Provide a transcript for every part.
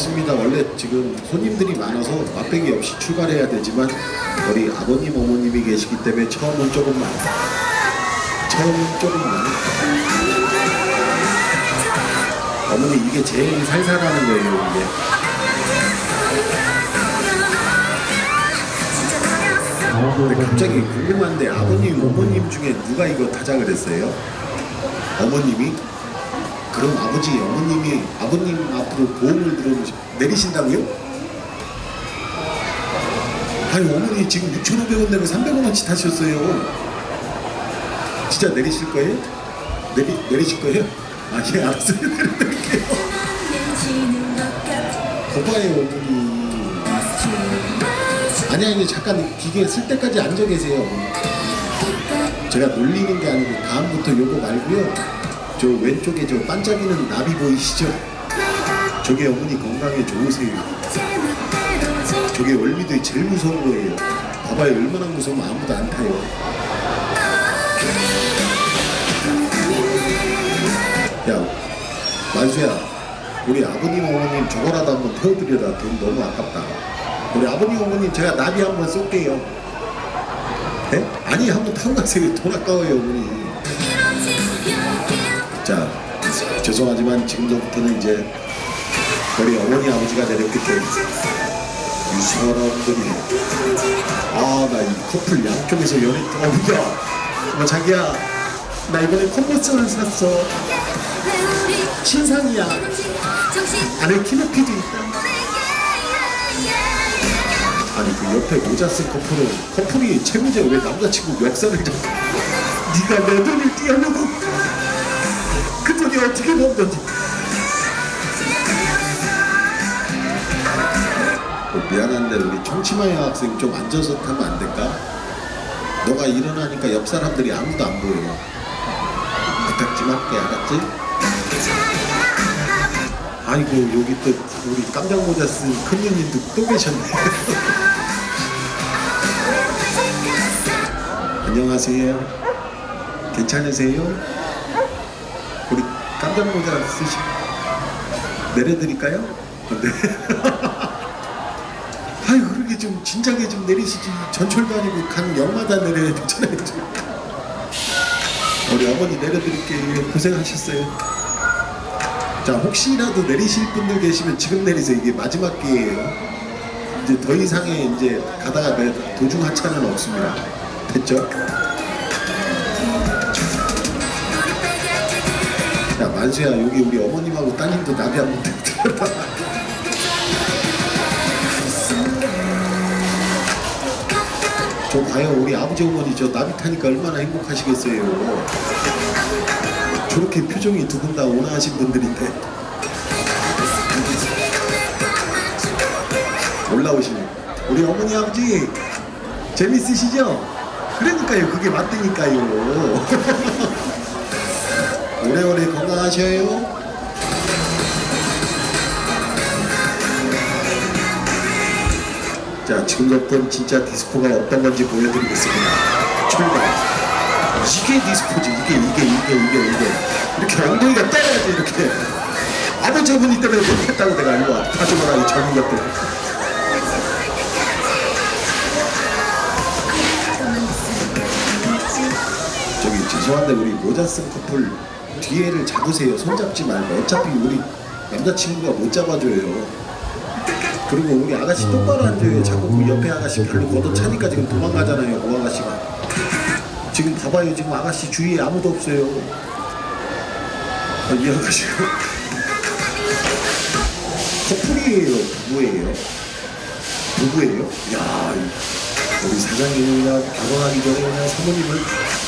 반갑습니다. 원래 지금 손님들이 많아서 맛배기 없이 출발해야 되지만 우리 아버님 어머님이 계시기 때문에 처음은 조금만 처음은 조금만 어머니 이게 제일 살살하는 거예요 이게 근데 갑자기 궁금한데 아버님 어머님 중에 누가 이거 타자 그랬어요? 어머님이? 그럼 아버지 어머님이 아버님 앞으로 보험을 들어 내리신다고요? 아니 어머니 지금 6,500원 내고 300원어치 타셨어요. 진짜 내리실 거예요? 내리 내리실 거예요? 아 예 알았어요. 내릴게요. 거봐요 어머니. 아니 아니 잠깐 기계 쓸 때까지 앉아 계세요. 제가 놀리는 게 아니고 다음부터 요거 말고요. 저 왼쪽에 저 반짝이는 나비 보이시죠? 저게 어머니 건강에 좋으세요. 저게 월미도에 제일 무서운 거예요. 봐봐요 얼마나 무서우면 아무도 안 타요. 야 만수야 우리 아버님 어머님 저거라도 한번 태워드려라 돈 너무 아깝다. 우리 아버님 어머님 제가 나비 한번 쏠게요. 네? 아니 한번 타고 가세요. 돈 아까워요 어머니. 자 죄송하지만 지금부터는 이제 우리 어머니 아버지가 내렸기 때문에 이 사람들이 아나 이 커플 양쪽에서 연애 어머야 뭐 자기야 나 이번에 콤보스를 샀어. 신상이야. 안에 키높이도 있다. 아니 그 옆에 모자 쓴 커플은 커플이 채무자 왜 남자친구 멱살을 잡고 네가 내 돈을 띄어놓고 그 돈이 어떻게 먹던지 어, 미안한데 우리 청치마의 학생 좀 앉아서 타면 안 될까? 너가 일어나니까 옆 사람들이 아무도 안 보여 부탁 좀 할게 알았지? 아이고 여기 또 우리 깜짝 모자 쓴 큰누님도 또 계셨네 안녕하세요 괜찮으세요? 깜짝 모자 쓰시 내려드릴까요? 어, 네. 아유 그렇게 좀 진작에 좀 내리시지 전철도 아니고 간 역마다 내려야 되잖아요 좀. 우리 어머니 내려드릴게요 고생하셨어요 자 혹시라도 내리실 분들 계시면 지금 내리세요 이게 마지막 기회예요 이제 더 이상의 이제 가다가 내 도중 하차는 없습니다 됐죠? 야 만수야. 여기 우리 어머님하고 따님도 나비 한번 들어봐 저 봐요 우리 아버지 어머니 저 나비 타니까 얼마나 행복하시겠어요. 저렇게 표정이 두 분 다 온화하신 분들인데. 올라오시네. 우리 어머니 아버지 재밌으시죠? 그러니까요. 그게 맞다니까요 오래오래 건강하셔요. 자 지금부터 진짜 디스코가 어떤 건지 보여드리겠습니다. 출발. 이게 디스코지 이게 이게 이게 이게 이게. 이렇게 엉덩이가 때려야지 이렇게. 아버지 어머니 때문에 못했다고 내가 이거 와 봐줘봐라 이 젊은 것들. 저기 죄송한데 우리 모자 쓴 커플 뒤에를 잡으세요. 손잡지 말고. 어차피 우리 남자친구가 못 잡아줘요. 그리고 우리 아가씨 똑바로 앉아요. 자꾸 그 옆에 아가씨 별로 걷어차니까 지금 도망가잖아요 그 아가씨가. 지금 봐봐요. 지금 아가씨 주위에 아무도 없어요. 아, 이 아가씨가 커플이에요. 부부예요? 부부예요? 야 이- 우리 사장님이나 결혼하기 전에 그냥 사모님을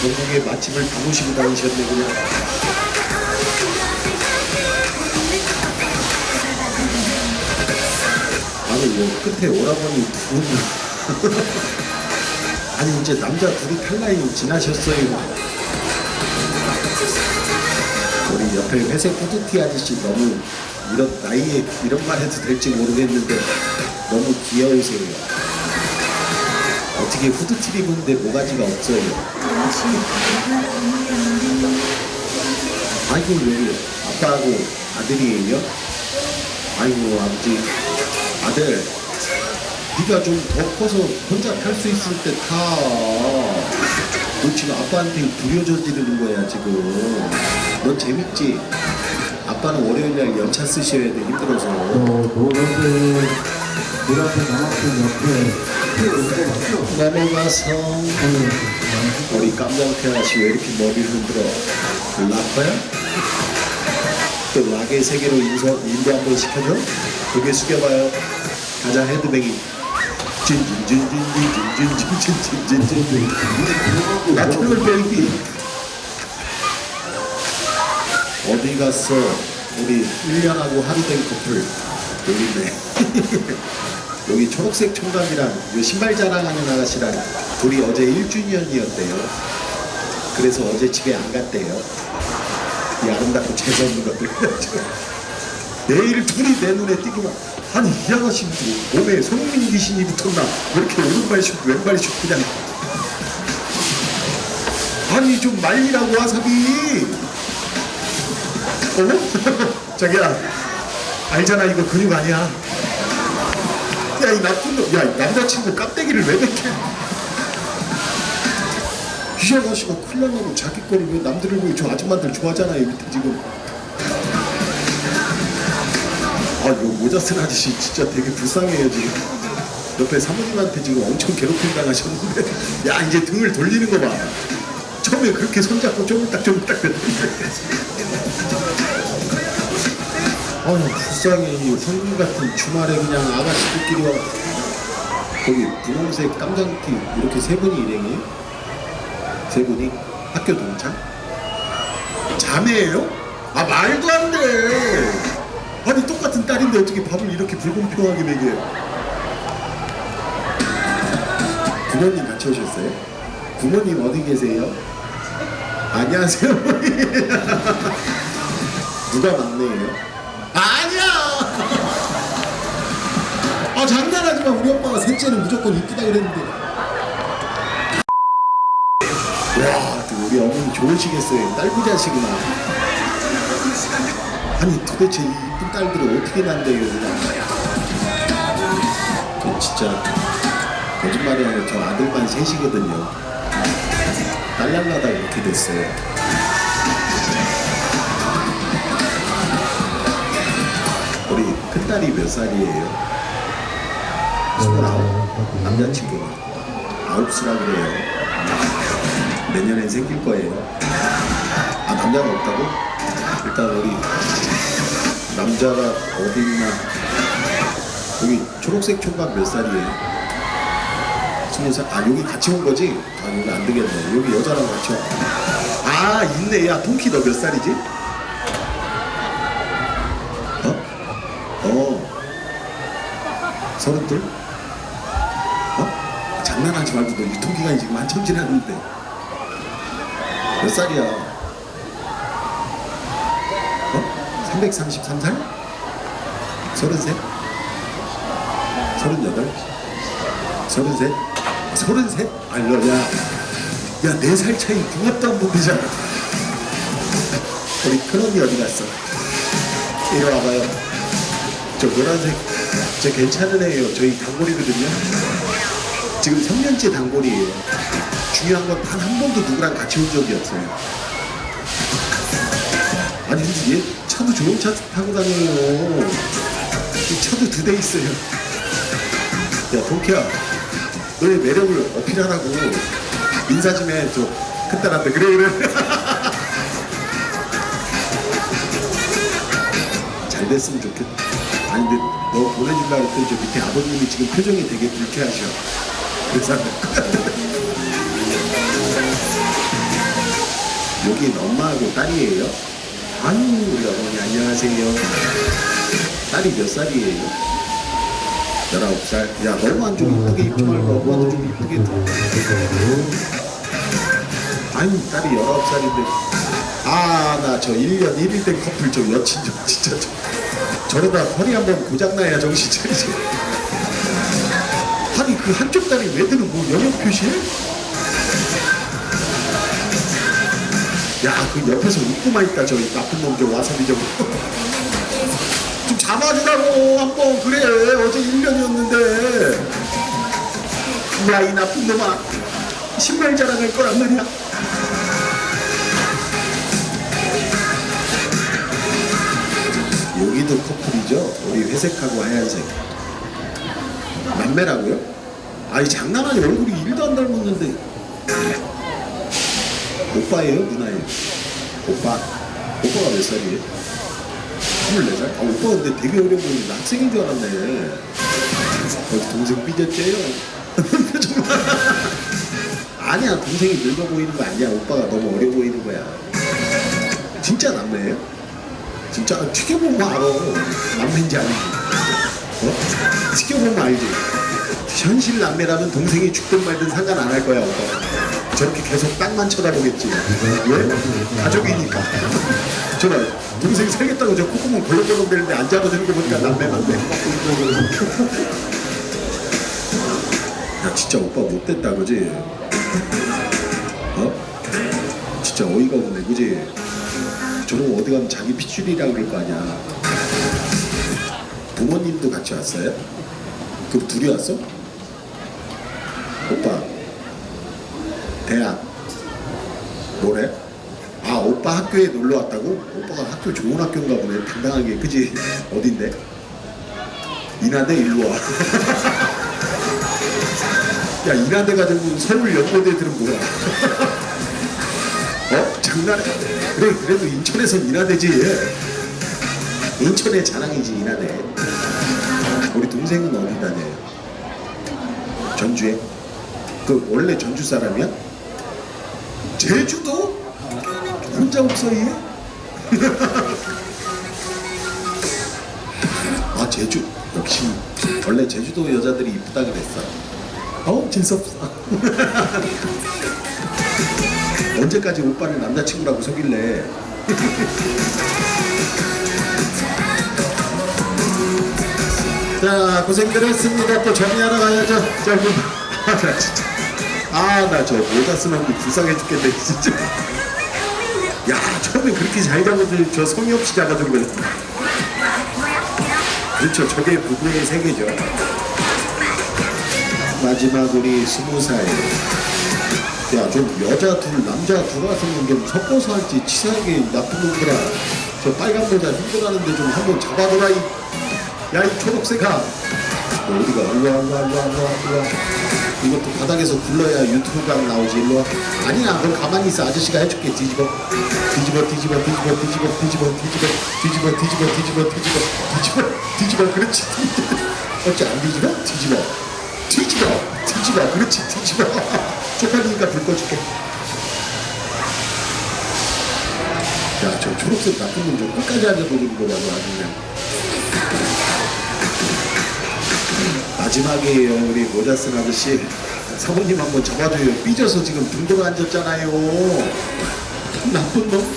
전국의 맛집을 다 모시고 다니셨네 그냥 뭐 끝에 오라버니 두 분. 아니 이제 남자 둘이 탈라인 지나셨어요. 우리 옆에 회색 후드티 아저씨 너무 이런 나이에 이런 말 해도 될지 모르겠는데 너무 귀여우세요. 어떻게 후드티를 입는데 모가지가 없어요? 아이고 여기 아빠하고 아들이에요? 아이고 아버지 아들 네가 좀 더 커서 혼자 탈 수 있을 때 타. 너 지금 아빠한테 부려져지르는 거야 지금. 넌 재밌지? 아빠는 월요일 날 연차 쓰셔야 돼 힘들어서. 또 노래들 노래들 남학생 옆에 또 넘어가서 이렇게 우리 깜장태아 씨왜 이렇게 머리를 흔들어? 락커야? 또 락의 세계로 인도 한번 시켜줘? 고개 숙여봐요. 가자 헤드뱅이. 찐찐찐찐찐찐찐찐찐찐찐 나트를 베이비. 어디 갔어? 우리 1년하고 하루 된 커플. 여기 있네. 여기 초록색 총각이랑 요 신발 자랑하는 아가씨랑 둘이 어제 1주년이었대요. 그래서 어제 집에 안 갔대요. 이 아름답고 재수없는 것들. 내일 둘이 내 눈에 띄기만. 아니 이 아가씨 뭐 몸에 손흥민 귀신이 붙었나? 왜 이렇게 오른발 슛 왼발 슛 그냥. 아니 좀 말리라고 와사비. 어? 자기야 알잖아 이거 근육 아니야. 야 이 나쁜 놈, 야 이 남자친구 깜대기를 왜 뱉게? 이 아가씨가 큰일 나고 자기 거를 왜 남들을 보고 저 아줌마들 좋아하잖아요 밑에 지금. 모자 쓴 아저씨 진짜 되게 불쌍해요 지금. 옆에 사모님한테 지금 엄청 괴롭힘 당하셨는데, 야 이제 등을 돌리는 거 봐. 처음에 그렇게 손잡고 됐는데. 아유 불쌍해 이 성금 같은 주말에 그냥 아가씨들끼리 와 거기 분홍색 깜장티 이렇게 세 분이 일행이에요? 세 분이 학교 동창? 자매예요? 아 말도 안 돼. 아니 똑같은 딸인데 어떻게 밥을 이렇게 불공평하게 먹여요? 부모님 같이 오셨어요? 부모님 어디 계세요? 안녕하세요. 누가 막내예요? 아니야. 아 장난하지 마. 우리 엄마가 셋째는 무조건 이쁘다 그랬는데. 와, 또 우리 어머니 좋으시겠어요. 딸부자시구나. 아니 도대체 이 딸들을 어떻게 그냥. 그 진짜 거짓말이 아니라 저 아들만 셋이거든요. 딸 날라다 이렇게 됐어요. 우리 큰딸이 몇 살이에요? 스물아홉 남자친구가 아홉 수라 그래요 내년엔 생길 거예요 아 남자가 없다고? 일단 우리 남자가 어디 있나 여기 초록색 총각 몇 살이에요? 스무 살? 아 여기 같이 온 거지? 아 여기 안 되겠네 여기 여자랑 같이 와 아 있네 야 통키 너 몇 살이지? 어? 어 서른둘? 어? 장난하지 말고 너 유통기간이 지금 한참 지났는데 몇 살이야? 어? 333살? 서른셋? 서른여덟? 서른셋? 아, 서른셋? 아니 너 야, 야네살 차이 궁합도 안 보이잖아 우리 큰언니 어디 갔어? 이리 와봐요 저 노란색 저 괜찮은 애예요 저희 단골이거든요 지금 3년째 단골이에요 중요한 건 단 한 번도 누구랑 같이 온 적이 없어요 아니 근데 얘 차도 좋은 차 타고 다녀요 이 차도 두 대 있어요. 야 동키야. 너의 매력을 어필하라고. 인사 좀해저 큰딸한테 그래 그래. 잘 됐으면 좋겠다. 아니 근데 너 보내준다 그랬더니 저 밑에 아버님이 지금 표정이 되게 불쾌하셔. 그래서 여긴 엄마하고 딸이에요? 아유 우리 어머니 안녕하세요. 딸이 몇 살이에요? 19살? 야 너무만 좀 이쁘게 입지 말고 엄마도 좀 이쁘게. 아유 딸이 19살인데 아 나 저 1년 1일 된 커플 좀 여친 좀 진짜 좀 저러다 허리 한번 고장나야 정신 차리지 아니 그 한쪽 다리 왜 드는 뭐 영역 표시해? 야 그 옆에서 웃고만 있다 저 나쁜 놈저 와사비 좀. 좀 잡아주라고. 한번 그래. 어제 1년이었는데. 야 이 나쁜 놈아. 신발 자랑할 거란 말이야. 여기도 커플이죠? 우리 회색하고 하얀색. 남매라고요? 아니 장난 아니 얼굴이 1도 안 닮았는데 오빠예요? 누나예요? 오빠 오빠가 몇 살이에요? 24살? 아 오빠 근데 되게 어려 보이는데 학생인 줄 알았네 어디 동생 봐. 아니야 동생이 늙어 보이는 거 아니야 오빠가 너무 어려 보이는 거야 진짜 남매예요? 진짜 아, 튀겨보면 알아 남매인지 아닌지 어? 튀겨보면 알지 현실 남매라면 동생이 죽든 말든 상관 안 할 거야 오빠 저렇게 계속 땅만 쳐다보겠지 왜? 가족이니까 저봐 동생 살겠다고 저 콧구멍 벌렁벌렁 대는데 안 잡아주는 거 보니까 남매 맞네 야 진짜 오빠 못됐다 그지? 어? 진짜 어이가 없네 그지? 거 어디 가면 자기 피줄이라 그럴 거 아니야 부모님도 같이 왔어요? 그럼 둘이 왔어? 오빠 대학 뭐래? 아 오빠 학교에 놀러 왔다고? 오빠가 학교 좋은 학교인가 보네 당당하게 그지? 어딘데? 인하대 일로 와 야 인하대 가지고 서울 연고대 들은 뭐야 어? 장난해 그래 그래도 인천에선 인하대지 인천의 자랑이지 인하대 우리 동생은 어디 다녀요? 전주에? 그 원래 전주 사람이야? 제주도? 혼자 옥서이에? 아 제주 역시 원래 제주도 여자들이 이쁘다 그랬어. 어우 재수없어. 언제까지 오빠를 남자친구라고 속일래? 자 고생들 했습니다. 또 정리하러 가야죠. 저기 아나 진짜 아 나 저 모자 쓰는 게 불쌍해 죽겠네 진짜 야 처음에 그렇게 잘 잡아준 저 성의 없이 잡아준 거야 그렇죠 저게 부부의 세계죠 마지막 우리 스무 살 야, 좀 여자 둘, 남자 둘 와서는 좀 섞어서 할지 치사하게 나쁜 놈들아. 저 빨간 모자 힘들어하는데 좀 한번 잡아줘라, 이. 야, 이 초록색아. 너 어디가? 일로와, 일로와, 일로와, 일로와. 이것도 바닥에서 굴러야 유튜브가 나오지, 일로 와. 아니야, 그럼 가만히 있어. 아저씨가 해줄게. 뒤집어. 뒤집어, 뒤집어, 뒤집어, 뒤집어, 뒤집어, 뒤집어, 뒤집어, 뒤집어, 뒤집어, 뒤집어, 뒤집어, 뒤집어, 그렇지. 어째 안 뒤집어? 뒤집어. 뒤집어, 뒤집어, 그렇지, 뒤집어. 쪽팔리니까 불 꺼줄게. 야, 저 초록색 나쁜 놈좀 끝까지 앉아보는 거라고 아주 그냥. 마지막이에요, 우리 모자 쓴 아저씨. 사모님 한번 잡아줘요. 삐져서 지금 등 돌아 앉았잖아요. 나쁜 놈.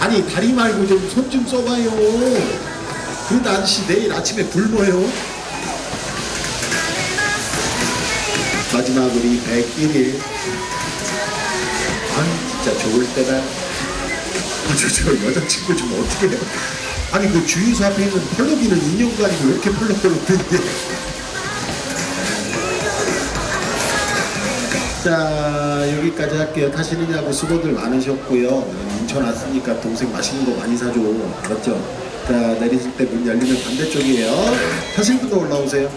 아니, 다리 말고 좀 손 좀 써봐요. 그러다 아저씨 내일 아침에 굶어요. 마지막 우리 101일 아 진짜 좋을 때다 아, 저, 저 여자친구 좀 어떻게 해요 아니 그 주유소 앞에 있는 펄럭이는 아니고 왜 이렇게 펄럭펄럭 되는데 자 여기까지 할게요. 타시느냐고 수고들 많으셨고요. 인천 왔으니까 동생 맛있는 거 많이 사줘. 알았죠? 자 내리실 때 문 열리면 반대쪽이에요. 타실 분도 올라오세요